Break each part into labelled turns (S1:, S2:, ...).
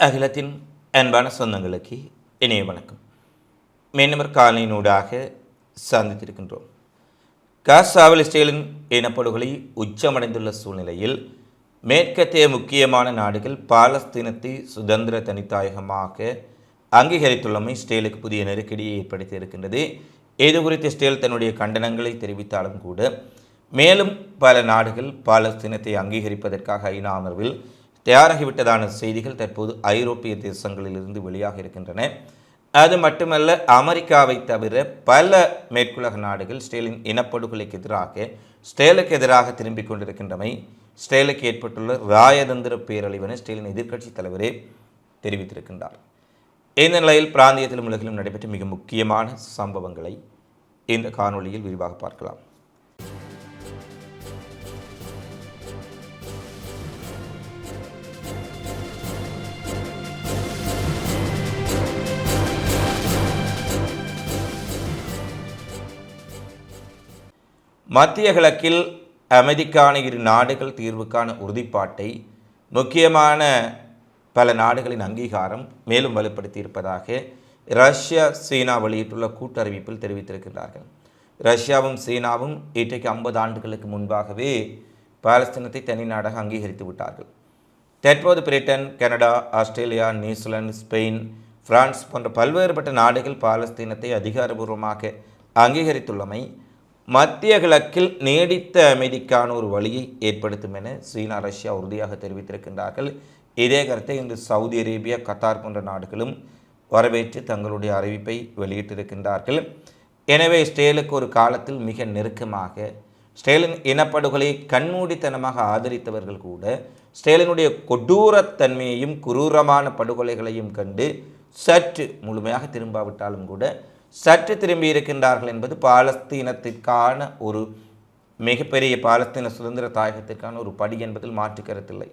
S1: அகிலத்தின் அன்பான சொந்தங்களுக்கு இணைய வணக்கம். மீனவர் காலையினூடாக சந்தித்திருக்கின்றோம். காசாவில் இஸ்ரேலின் இனப்படுகொலை உச்சமடைந்துள்ள சூழ்நிலையில் மேற்கத்திய முக்கியமான நாடுகள் பாலஸ்தீனத்தை சுதந்திர தனித்தாயகமாக அங்கீகரித்துள்ளமை இஸ்ரேலுக்கு புதிய நெருக்கடியை ஏற்படுத்தி இருக்கின்றது. இது குறித்து இஸ்ரேல் தன்னுடைய கண்டனங்களை தெரிவித்தாலும் கூட மேலும் பல நாடுகள் பாலஸ்தீனத்தை அங்கீகரிப்பதற்காக ஐநா அமர்வில் தயாராகிவிட்டதான செய்திகள் தற்போது ஐரோப்பிய தேசங்களிலிருந்து வெளியாக இருக்கின்றன. அது மட்டுமல்ல அமெரிக்காவை தவிர பல மேற்குலக நாடுகள் ஸ்டேலின் இனப்படுகொலைக்கு எதிராக ஸ்டேலுக்கு எதிராக திரும்பிக் கொண்டிருக்கின்றமை ஸ்டேலுக்கு ஏற்பட்டுள்ள ராயதந்திர பேரழிவென ஸ்டேலின் எதிர்க்கட்சி தலைவரே தெரிவித்திருக்கின்றார். இந்த நிலையில் பிராந்தியத்திலும் உலகிலும் நடைபெற்ற மிக முக்கியமான சம்பவங்களை இந்த காணொளியில் விரிவாக பார்க்கலாம். மத்திய கிழக்கில் அமைதிக்கான இரு நாடுகள் தீர்வுக்கான உறுதிப்பாட்டை முக்கியமான பல நாடுகளின் அங்கீகாரம் மேலும் வலுப்படுத்தியிருப்பதாக ரஷ்யா சீனா வெளியிட்டுள்ள கூட்டறிவிப்பில் தெரிவித்திருக்கிறார்கள் ரஷ்யாவும் சீனாவும் இன்றைக்கு ஐம்பது ஆண்டுகளுக்கு முன்பாகவே பாலஸ்தீனத்தை தனி நாடாக அங்கீகரித்து விட்டார்கள். தற்போது Britain Canada Australia New Zealand Spain France போன்ற பல்வேறுபட்ட நாடுகள் பாலஸ்தீனத்தை அதிகாரபூர்வமாக அங்கீகரித்துள்ளமை மத்திய கிழக்கில் நீடித்த அமைதிக்கான ஒரு வழியை ஏற்படுத்தும் என சீனா ரஷ்யா உறுதியாக தெரிவித்திருக்கின்றார்கள். இதே கருத்தை இன்று சவுதி அரேபியா கத்தார் போன்ற நாடுகளும் வரவேற்று தங்களுடைய அறிவிப்பை வெளியிட்டிருக்கின்றார்கள். எனவே ஸ்டேலுக்கு ஒரு காலத்தில் மிக நெருக்கமாக ஸ்டேலின் இனப்படுகொலை கண்மூடித்தனமாக ஆதரித்தவர்கள் கூட ஸ்டேலினுடைய கொடூரத்தன்மையையும் குரூரமான படுகொலைகளையும் கண்டு சற்று முழுமையாக திரும்பாவிட்டாலும் கூட சற்று திரும்பி இருக்கின்றார்கள் என்பது பாலஸ்தீனத்திற்கான ஒரு மிகப்பெரிய பாலஸ்தீன சுதந்திர தாயகத்திற்கான ஒரு படி என்பதில் மாற்று கருத்தில்லை.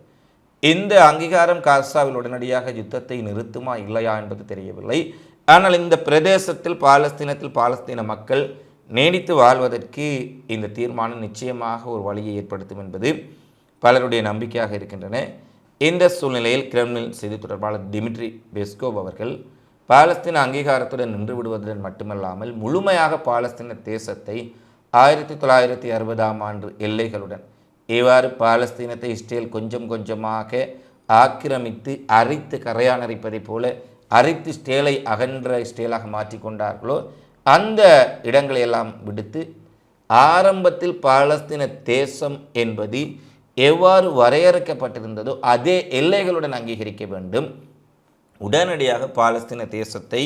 S1: இந்த அங்கீகாரம் காசாவில் உடனடியாக யுத்தத்தை நிறுத்துமா இல்லையா என்பது தெரியவில்லை. ஆனால் இந்த பிரதேசத்தில் பாலஸ்தீனத்தில் பாலஸ்தீன மக்கள் நீடித்து வாழ்வதற்கு இந்த தீர்மானம் நிச்சயமாக ஒரு வழியை ஏற்படுத்தும் என்பது பலருடைய நம்பிக்கையாக இருக்கின்றன. இந்த சூழ்நிலையில் கிரெம்லின் செய்தி தொடர்பாளர் டிமிட்ரி பெஸ்கோவ் அவர்கள் பாலஸ்தீன அங்கீகாரத்துடன் நின்று விடுவதுடன் மட்டுமல்லாமல் முழுமையாக பாலஸ்தீன தேசத்தை ஆயிரத்தி தொள்ளாயிரத்தி அறுபதாம் ஆண்டு எல்லைகளுடன் இவ்வாறு பாலஸ்தீனத்தை இஸ்ரேல் கொஞ்சம் கொஞ்சமாக ஆக்கிரமித்து அரித்து கரையானரிப்பதைப் போல அரித்து ஸ்டேலை அகன்ற ஸ்டேலாக மாற்றிக்கொண்டார்களோ அந்த இடங்களை எல்லாம் விடுத்து ஆரம்பத்தில் பாலஸ்தீன தேசம் என்பது எவ்வாறு வரையறுக்கப்பட்டிருந்ததோ அதே எல்லைகளுடன் அங்கீகரிக்க வேண்டும். உடனடியாக பாலஸ்தீன தேசத்தை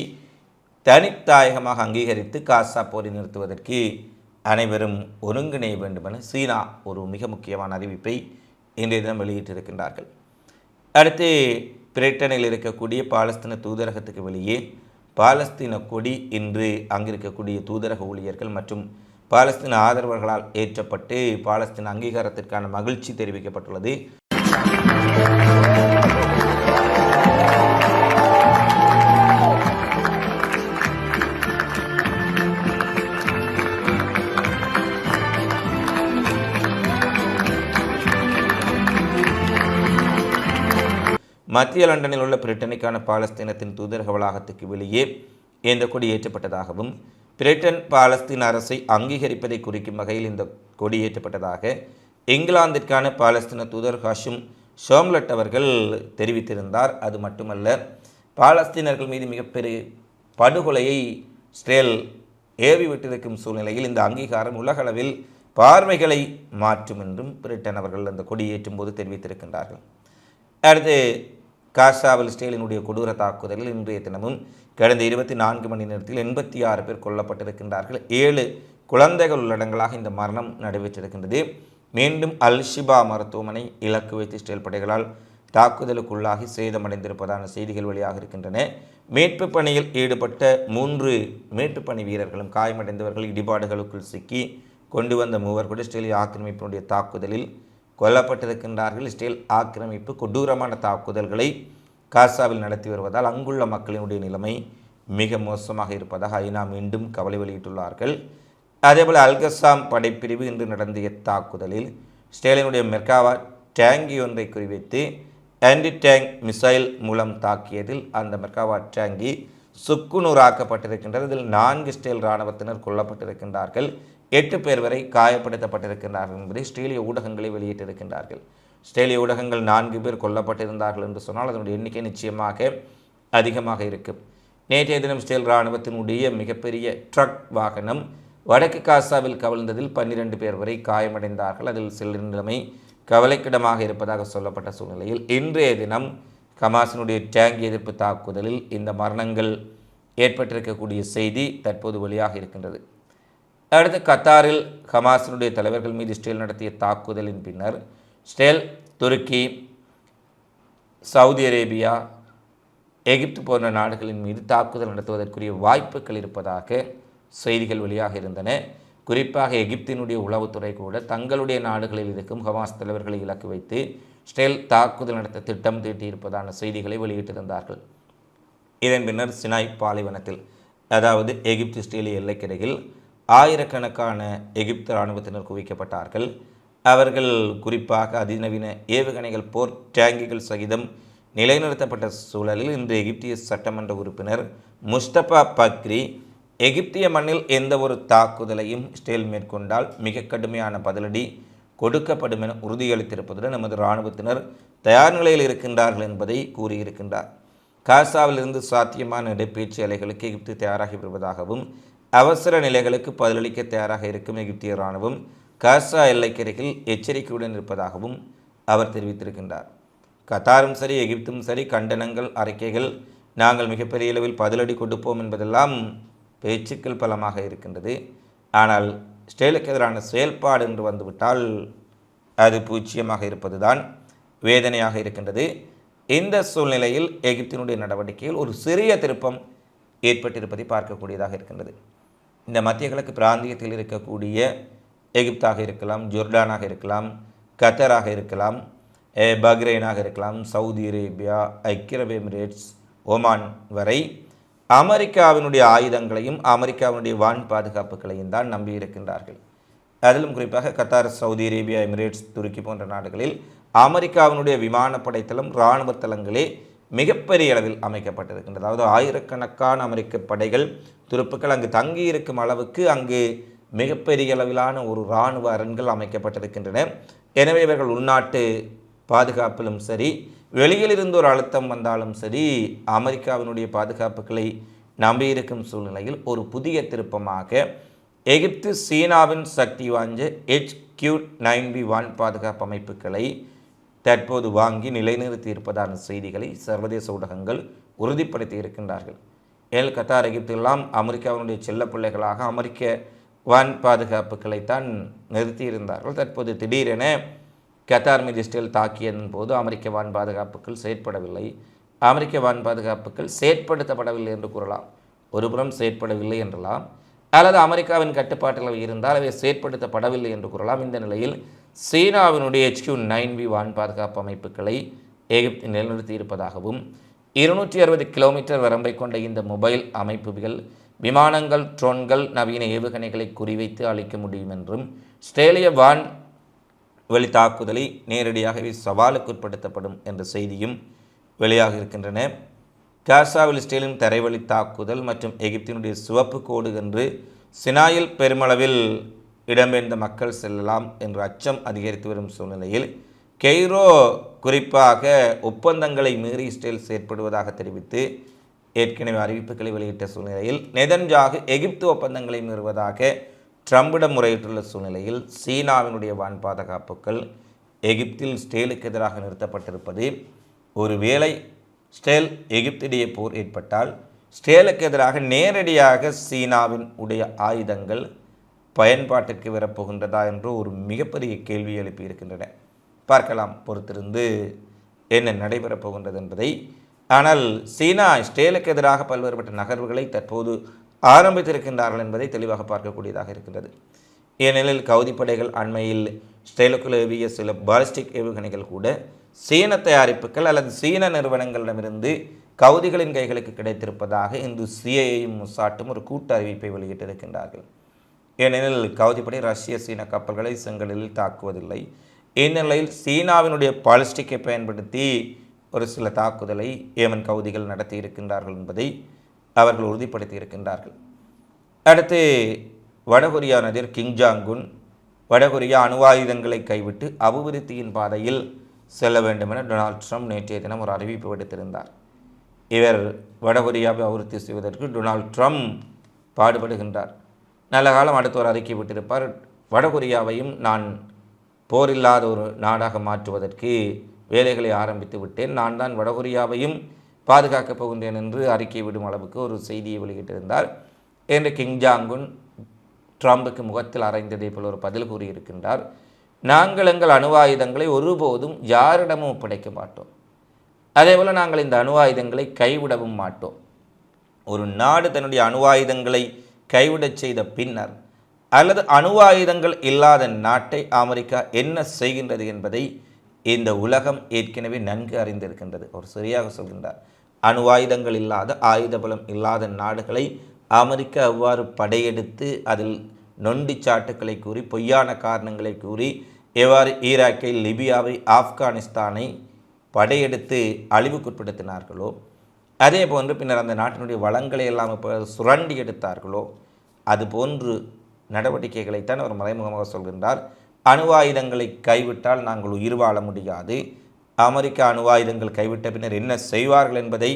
S1: தனித்தாயகமாக அங்கீகரித்து காசா போரை நிறுத்துவதற்கு அனைவரும் ஒருங்கிணைய வேண்டுமென சீனா ஒரு மிக முக்கியமான அறிவிப்பை இன்றைய தினம் வெளியிட்டிருக்கின்றார்கள். அடுத்து பிரிட்டனில் இருக்கக்கூடிய பாலஸ்தீன தூதரகத்துக்கு வெளியே பாலஸ்தீன கொடி இன்று அங்கிருக்கக்கூடிய தூதரக ஊழியர்கள் மற்றும் பாலஸ்தீன ஆதரவர்களால் ஏற்றப்பட்டு பாலஸ்தீன அங்கீகாரத்திற்கான மகிழ்ச்சி தெரிவிக்கப்பட்டுள்ளது. மத்திய லண்டனில் உள்ள பிரிட்டனுக்கான பாலஸ்தீனத்தின் தூதரக வளாகத்துக்கு வெளியே இந்த கொடி ஏற்றப்பட்டதாகவும் பிரிட்டன் பாலஸ்தீன அரசை அங்கீகரிப்பதை குறிக்கும் வகையில் இந்த கொடி ஏற்றப்பட்டதாக இங்கிலாந்திற்கான பாலஸ்தீன தூதர் ஹாஷிம் ஷோம்லட் அவர்கள் தெரிவித்திருந்தார். அது மட்டுமல்ல பாலஸ்தீனர்கள் மீது மிகப்பெரிய படுகொலையை ஸ்டேல் ஏவி விட்டிருக்கும் சூழ்நிலையில் இந்த அங்கீகாரம் உலகளவில் பார்வைகளை மாற்றும் என்றும் பிரிட்டன் அவர்கள் அந்த கொடியேற்றும் போது தெரிவித்திருக்கின்றார்கள். அடுத்து காசாவில் ஸ்டேலினுடைய கொடூர தாக்குதலில் இன்றைய தினமும் கடந்த இருபத்தி நான்கு மணி நேரத்தில் எண்பத்தி ஆறு பேர் கொல்லப்பட்டிருக்கின்றார்கள். ஏழு குழந்தைகள் உள்ளடங்களாக இந்த மரணம் நடைபெற்றிருக்கின்றது. மீண்டும் அல் ஷிபா மருத்துவமனை இலக்கு வைத்து ஸ்டேல் படைகளால் தாக்குதலுக்குள்ளாகி சேதமடைந்திருப்பதான செய்திகள் வெளியாக இருக்கின்றன. மீட்பு பணியில் ஈடுபட்ட மூன்று மீட்பு பணி வீரர்களும் காயமடைந்தவர்கள் இடிபாடுகளுக்குள் சிக்கி கொண்டு வந்த மூவர் கூட ஸ்டேலிய ஆக்கிரமிப்பினுடைய தாக்குதலில் கொல்லப்பட்டிருக்கின்றார்கள். இஸ்ரேல் ஆக்கிரமிப்பு கொடூரமான தாக்குதல்களை காசாவில் நடத்தி வருவதால் அங்குள்ள மக்களினுடைய நிலைமை மிக மோசமாக இருப்பதாக ஐநா மீண்டும் கவலை வெளியிட்டுள்ளார்கள். அதேபோல் அல்கசாம் படைப்பிரிவு இன்று நடந்திய தாக்குதலில் ஸ்டேலினுடைய மெர்காவா டேங்கி ஒன்றை குறிவைத்து ஆன்டி டேங்க் மிசைல் மூலம் தாக்கியதில் அந்த மெர்காவா டேங்கி சுக்குநூறாக்கப்பட்டிருக்கின்றது. இதில் நான்கு ஸ்டேல் இராணுவத்தினர் கொல்லப்பட்டிருக்கின்றார்கள். எட்டு பேர் வரை காயப்படுத்தப்பட்டிருக்கின்றார்கள் என்பதை ஸ்டேலிய ஊடகங்களை வெளியிட்டிருக்கின்றார்கள். ஸ்டேலிய ஊடகங்கள் நான்கு பேர் கொல்லப்பட்டிருந்தார்கள் என்று சொன்னால் அதனுடைய எண்ணிக்கை நிச்சயமாக அதிகமாக இருக்கும். நேற்றைய தினம் ஸ்டேல் இராணுவத்தினுடைய மிகப்பெரிய ட்ரக் வாகனம் வடக்கு காசாவில் கவிழ்ந்ததில் பன்னிரண்டு பேர் வரை காயமடைந்தார்கள். அதில் சிலர் நிலைமை கவலைக்கிடமாக இருப்பதாக சொல்லப்பட்ட சூழ்நிலையில் இன்றைய தினம் கமாசினுடைய டேங்க் எதிர்ப்பு தாக்குதலில் இந்த மரணங்கள் ஏற்பட்டிருக்கக்கூடிய செய்தி தற்போது வெளியாக இருக்கின்றது. அடுத்து கத்தாரில் ஹமாஸினுடைய தலைவர்கள் மீது இஸ்ரேல் நடத்திய தாக்குதலின் பின்னர் ஸ்டேல் துருக்கி சவுதி அரேபியா எகிப்து போன்ற நாடுகளின் மீது தாக்குதல் நடத்துவதற்குரிய வாய்ப்புகள் இருப்பதாக செய்திகள் வெளியாக இருந்தன. குறிப்பாக எகிப்தினுடைய உளவுத்துறை கூட தங்களுடைய நாடுகளில் இருக்கும் ஹமாஸ் தலைவர்களை இலக்கு வைத்து ஸ்டேல் தாக்குதல் நடத்த திட்டம் தீட்டியிருப்பதான செய்திகளை வெளியிட்டிருந்தார்கள். இதன் பின்னர் சினாய் பாலைவனத்தில் அதாவது எகிப்து ஸ்டேலிய எல்லைக்கரையில் ஆயிரக்கணக்கான எகிப்து இராணுவத்தினர் குவிக்கப்பட்டார்கள். அவர்கள் குறிப்பாக அதிநவீன ஏவுகணைகள் போர் டேங்கிகள் சகிதம் நிலைநிறுத்தப்பட்ட சூழலில் இன்று எகிப்திய சட்டமன்ற உறுப்பினர் முஸ்தபா பக்ரி எகிப்திய மண்ணில் எந்த ஒரு தாக்குதலையும் இஸ்ரேல் மேற்கொண்டால் மிக கடுமையான பதிலடி கொடுக்கப்படும் என உறுதியளித்திருப்பதுடன் நமது இராணுவத்தினர் தயார் நிலையில் இருக்கின்றார்கள் என்பதை கூறியிருக்கின்றார். காசாவிலிருந்து சாத்தியமான இடைப்பேச்சு அலைகளுக்கு எகிப்து தயாராகி வருவதாகவும் அவசர நிலைகளுக்கு பதிலளிக்க தயாராக இருக்கும் எகிப்திய இராணுவம் காசா எல்லைக்கரையில் எச்சரிக்கையுடன் இருப்பதாகவும் அவர் தெரிவித்திருக்கின்றார். கத்தாரும் சரி எகிப்தும் சரி கண்டனங்கள் அறிக்கைகள் நாங்கள் மிகப்பெரிய அளவில் பதிலடி கொடுப்போம் என்பதெல்லாம் பேச்சுக்கள் பலமாக இருக்கின்றது. ஆனால் ஸ்டேலுக்கு எதிரான செயல்பாடு என்று வந்துவிட்டால் அது பூச்சியமாக இருப்பதுதான் வேதனையாக இருக்கின்றது. இந்த சூழ்நிலையில் எகிப்தினுடைய நடவடிக்கையில் ஒரு சிறிய திருப்பம் ஏற்பட்டிருப்பதை பார்க்கக்கூடியதாக இருக்கின்றது. இந்த மத்திய கிழக்கு பிராந்தியத்தில் இருக்கக்கூடிய எகிப்தாக இருக்கலாம் ஜோர்டானாக இருக்கலாம் கத்தராக இருக்கலாம் பஹ்ரைனாக இருக்கலாம் சவுதி அரேபியா ஐக்கிய எமிரேட்ஸ் ஒமான் வரை அமெரிக்காவினுடைய ஆயுதங்களையும் அமெரிக்காவினுடைய வான் பாதுகாப்புகளையும் தான் நம்பியிருக்கின்றார்கள் அதிலும் குறிப்பாக கத்தார் சவுதி அரேபியா எமிரேட்ஸ் துருக்கி போன்ற நாடுகளில் அமெரிக்காவினுடைய விமானப்படைத்தளம் இராணுவ தளங்களே மிகப்பெரிய அளவில் அமைக்கப்பட்டிருக்கின்றது. அதாவது ஆயிரக்கணக்கான அமெரிக்க படைகள் துருப்புக்கள் அங்கு தங்கி இருக்கும் அளவுக்கு அங்கு மிகப்பெரிய அளவிலான ஒரு இராணுவ அரண்கள் அமைக்கப்பட்டிருக்கின்றன. எனவே இவர்கள் உள்நாட்டு பாதுகாப்பிலும் சரி வெளியிலிருந்து ஒரு அழுத்தம் வந்தாலும் சரி அமெரிக்காவினுடைய பாதுகாப்புகளை நம்பியிருக்கும் சூழ்நிலையில் ஒரு புதிய திருப்பமாக எகிப்து சீனாவின் சக்தி வாய்ந்த H Q nine B one பாதுகாப்பு அமைப்புகளை தற்போது வாங்கி நிலைநிறுத்தி இருப்பதான செய்திகளை சர்வதேச ஊடகங்கள் உறுதிப்படுத்தி இருக்கின்றார்கள். ஏல் கத்தார் எகிப்து அமெரிக்காவினுடைய செல்ல பிள்ளைகளாக அமெரிக்க வான் பாதுகாப்புகளைத்தான் நிறுத்தியிருந்தார்கள். தற்போது திடீரென கத்தார் மீது இஸ்ரேல் தாக்கியதன் போது அமெரிக்க வான் பாதுகாப்புகள் செயற்படவில்லை. அமெரிக்க வான் பாதுகாப்புகள் செயற்படுத்தப்படவில்லை என்று கூறலாம். ஒருபுறம் செயற்படவில்லை என்றலாம். அல்லது அமெரிக்காவின் கட்டுப்பாட்டில் இருந்தால் அவை செயற்படுத்தப்படவில்லை என்று கூறலாம். இந்த நிலையில் சீனாவினுடைய ஹெச்கியூ நைன் வி வான் பாதுகாப்பு அமைப்புகளை எகிப்து நிலைநிறுத்தி இருப்பதாகவும் இருநூற்றி அறுபது கிலோமீட்டர் வரம்பை கொண்ட இந்த மொபைல் அமைப்புகள் விமானங்கள் ட்ரோன்கள் நவீன ஏவுகணைகளை குறிவைத்து அளிக்க முடியும் என்றும் ஸ்ட்ரேலிய வான் வெளி தாக்குதலை நேரடியாகவே சவாலுக்கு உட்படுத்தப்படும் என்ற செய்தியும் வெளியாக இருக்கின்றன. காசாவில் இஸ்ரேலின் தரைவழி தாக்குதல் மற்றும் எகிப்தினுடைய சிவப்பு கோடு என்று சினாயில் பெருமளவில் இடம்பெயர்ந்த மக்கள் செல்லலாம் என்ற அச்சம் அதிகரித்து வரும் சூழ்நிலையில் கெய்ரோ குறிப்பாக ஒப்பந்தங்களை மீறி இஸ்ரேல் செயற்படுவதாக தெரிவித்து ஏற்கனவே அறிவிப்புகளை வெளியிட்ட சூழ்நிலையில் நெதன்ஜாகு எகிப்து ஒப்பந்தங்களை மீறுவதாக ட்ரம்பிடம் முறையிட்டுள்ள சூழ்நிலையில் சீனாவினுடைய வான் பாதுகாப்புகள் எகிப்தில் ஸ்டேலுக்கு எதிராக நிறுத்தப்பட்டிருப்பது ஒருவேளை ஸ்டேல் எகிப்திடையே போர் ஏற்பட்டால் ஸ்டேலுக்கு எதிராக நேரடியாக சீனாவின் உடைய ஆயுதங்கள் பயன்பாட்டுக்கு வரப்போகின்றதா என்று ஒரு மிகப்பெரிய கேள்வி எழுப்பி இருக்கின்றன பார்க்கலாம். பொறுத்திருந்து என்ன நடைபெறப் போகின்றது என்பதை. ஆனால் சீனா ஸ்டேலுக்கு எதிராக பல்வேறுபட்ட நகர்வுகளை தற்போது ஆரம்பித்திருக்கின்றார்கள் என்பதை தெளிவாக பார்க்கக்கூடியதாக இருக்கின்றது. ஏனெனில் கவுதி படைகள் அண்மையில் ஸ்டேலுக்குள் ஏவிய சில பாலிஸ்டிக் ஏவுகணைகள் கூட சீன தயாரிப்புகள் அல்லது சீன நிறுவனங்களிடமிருந்து கவுதிகளின் கைகளுக்கு கிடைத்திருப்பதாக இந்து சிஐயும் முசாட்டும் ஒரு கூட்டு அறிவிப்பை வெளியிட்டிருக்கின்றார்கள். ஏனெனில் கவுதிப்படை ரஷ்ய சீன கப்பல்களை செங்கலில் தாக்குவதில்லை. இந்நிலையில் சீனாவினுடைய பாலிஸ்டிக்கை பயன்படுத்தி ஒரு சில தாக்குதலை ஏமன் கவுதிகள் நடத்தி இருக்கின்றார்கள் என்பதை அவர்கள் உறுதிப்படுத்தி இருக்கின்றார்கள். அடுத்து வடகொரியா நதிர் கிங் ஜாங்குன் வடகொரியா அணுவாயுதங்களை கைவிட்டு அபிவிருத்தியின் பாதையில் செல்ல வேண்டும் என டொனால்ட் ட்ரம்ப் நேற்றைய தினம் ஒரு அறிவிப்பு விடுத்திருந்தார். இவர் வடகொரியாவை அபிவிருத்தி செய்வதற்கு டொனால்ட் ட்ரம்ப் பாடுபடுகின்றார். நல்ல காலம் அடுத்த ஒரு அறிக்கை விட்டிருப்பார். வடகொரியாவையும் நான் போரில்லாத ஒரு நாடாக மாற்றுவதற்கு வேலைகளை ஆரம்பித்து விட்டேன். நான் தான் வடகொரியாவையும் பாதுகாக்கப் போகின்றேன் என்று அறிக்கை விடும் அளவுக்கு ஒரு செய்தியை வெளியிட்டிருந்தார். என்று கிங் ஜாங்குன் ட்ரம்புக்கு முகத்தில் அறைந்ததை போல ஒரு பதில் கூறியிருக்கின்றார். நாங்கள் எங்கள் அணு ஆயுதங்களை ஒருபோதும் யாரிடமும் ஒப்படைக்க மாட்டோம். அதேபோல் நாங்கள் இந்த அணு ஆயுதங்களை கைவிடவும் மாட்டோம். ஒரு நாடு தன்னுடைய அணு ஆயுதங்களை கைவிடச் செய்த பின்னர் அல்லது அணு ஆயுதங்கள் இல்லாத நாட்டை அமெரிக்கா என்ன செய்கின்றது என்பதை இந்த உலகம் ஏற்கனவே நன்கு அறிந்திருக்கின்றது. அவர் சரியாக சொல்கின்றார். அணு ஆயுதங்கள் இல்லாத ஆயுத பலம் இல்லாத நாடுகளை அமெரிக்கா அவ்வாறு படையெடுத்து அதில் நொண்டி சாட்டுக்களை கூறி பொய்யான காரணங்களை கூறி எவ்வாறு ஈராக்கை லிபியாவை ஆப்கானிஸ்தானை படையெடுத்து அழிவுக்குட்படுத்தினார்களோ அதே போன்று பின்னர் அந்த நாட்டினுடைய வளங்களை எல்லாம் இப்போ சுரண்டி எடுத்தார்களோ அதுபோன்று நடவடிக்கைகளைத்தான் அவர் மறைமுகமாக சொல்கின்றார். அணு ஆயுதங்களை கைவிட்டால் நாங்கள் உயிர் வாழ முடியாது. அமெரிக்க அணு ஆயுதங்கள் கைவிட்ட பின்னர் என்ன செய்வார்கள் என்பதை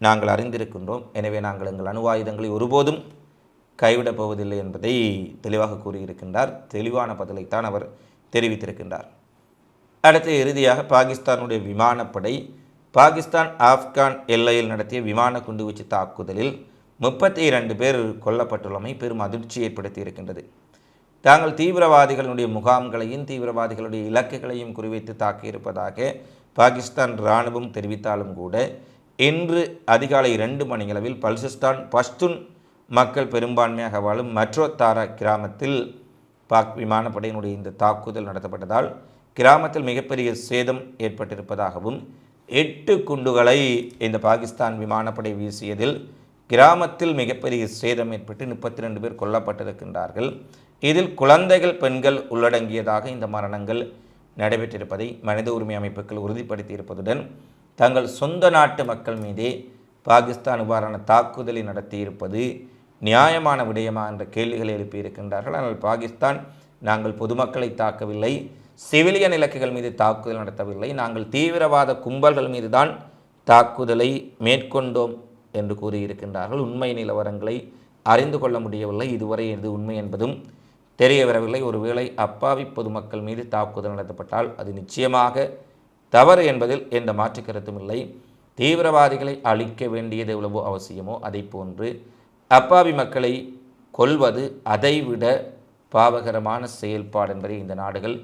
S1: நாங்கள் அறிந்திருக்கின்றோம். எனவே நாங்கள் எங்கள் அணு ஆயுதங்களை ஒருபோதும் கைவிடப் போவதில்லை என்பதை தெளிவாக கூறியிருக்கின்றார். தெளிவான பதிலைத்தான் அவர் தெரிவித்திருக்கின்றார். அடுத்து இறுதியாக பாகிஸ்தானுடைய விமானப்படை பாகிஸ்தான் ஆப்கான் எல்லையில் நடத்திய விமான குண்டுவீச்சு தாக்குதலில் முப்பத்தி இரண்டு பேர் கொல்லப்பட்டுள்ளமை பெரும் அதிர்ச்சி ஏற்படுத்தி இருக்கின்றது தாங்கள் தீவிரவாதிகளுடைய முகாம்களையும் தீவிரவாதிகளுடைய இலக்குகளையும் குறிவைத்து தாக்கியிருப்பதாக பாகிஸ்தான் இராணுவம் தெரிவித்தாலும் கூட இன்று அதிகாலை இரண்டு மணியளவில் பல்சிஸ்தான் பஷ்துன் மக்கள் பெரும்பான்மையாக வாழும் மற்றோ தாரா கிராமத்தில் பாக் விமானப்படையினுடைய இந்த தாக்குதல் நடத்தப்பட்டதால் கிராமத்தில் மிகப்பெரிய சேதம் ஏற்பட்டிருப்பதாகவும் எட்டு குண்டுகளை இந்த பாகிஸ்தான் விமானப்படை வீசியதில் கிராமத்தில் மிகப்பெரிய சேதம் ஏற்பட்டு முப்பத்தி ரெண்டு பேர் கொல்லப்பட்டிருக்கின்றார்கள். இதில் குழந்தைகள் பெண்கள் உள்ளடங்கியதாக இந்த மரணங்கள் நடைபெற்றிருப்பதை மனித உரிமை அமைப்புகள் உறுதிப்படுத்தியிருப்பதுடன் தங்கள் சொந்த நாட்டு மக்கள் மீதே பாகிஸ்தான் இவ்வாறான தாக்குதலை நடத்தியிருப்பது நியாயமான விடயமா என்ற கேள்விகளை எழுப்பியிருக்கின்றார்கள். ஆனால் பாகிஸ்தான் நாங்கள் பொதுமக்களை தாக்கவில்லை சிவிலியன் இலக்குகள் மீது தாக்குதல் நடத்தவில்லை நாங்கள் தீவிரவாத கும்பல்கள் மீது தான் தாக்குதலை மேற்கொண்டோம் என்று கூறியிருக்கின்றார்கள். உண்மை நிலவரங்களை அறிந்து கொள்ள முடியவில்லை. இதுவரை இது உண்மை என்பதும் தெரிய வரவில்லை ஒருவேளை அப்பாவி பொதுமக்கள் மீது தாக்குதல் நடத்தப்பட்டால் அது நிச்சயமாக தவறு என்பதில் எந்த மாற்று கருத்தும் இல்லை. தீவிரவாதிகளை அழிக்க வேண்டியது எவ்வளவோ அவசியமோ அதை போன்று அப்பாவி மக்களை கொள்வது அதைவிட பாவகரமான செயல்பாடு என்பதை இந்த நாடுகள்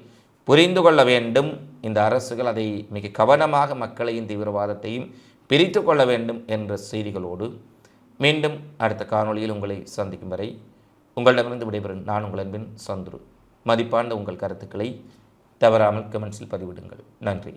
S1: புரிந்து கொள்ள வேண்டும். இந்த அரசுகள் அதை மிக கவனமாக மக்களையும் தீவிரவாதத்தையும் பிரித்து கொள்ள வேண்டும் என்ற செய்திகளோடு மீண்டும் அடுத்த காணொளியில் உங்களை சந்திக்கும் வரை உங்களிடமிருந்து விடைபெறும் நான் உங்கள் அன்பின் சந்துரு. மதிப்பார்ந்த உங்கள் கருத்துக்களை தவறாமல் கமெண்ட்ஸில் பதிவிடுங்கள். நன்றி.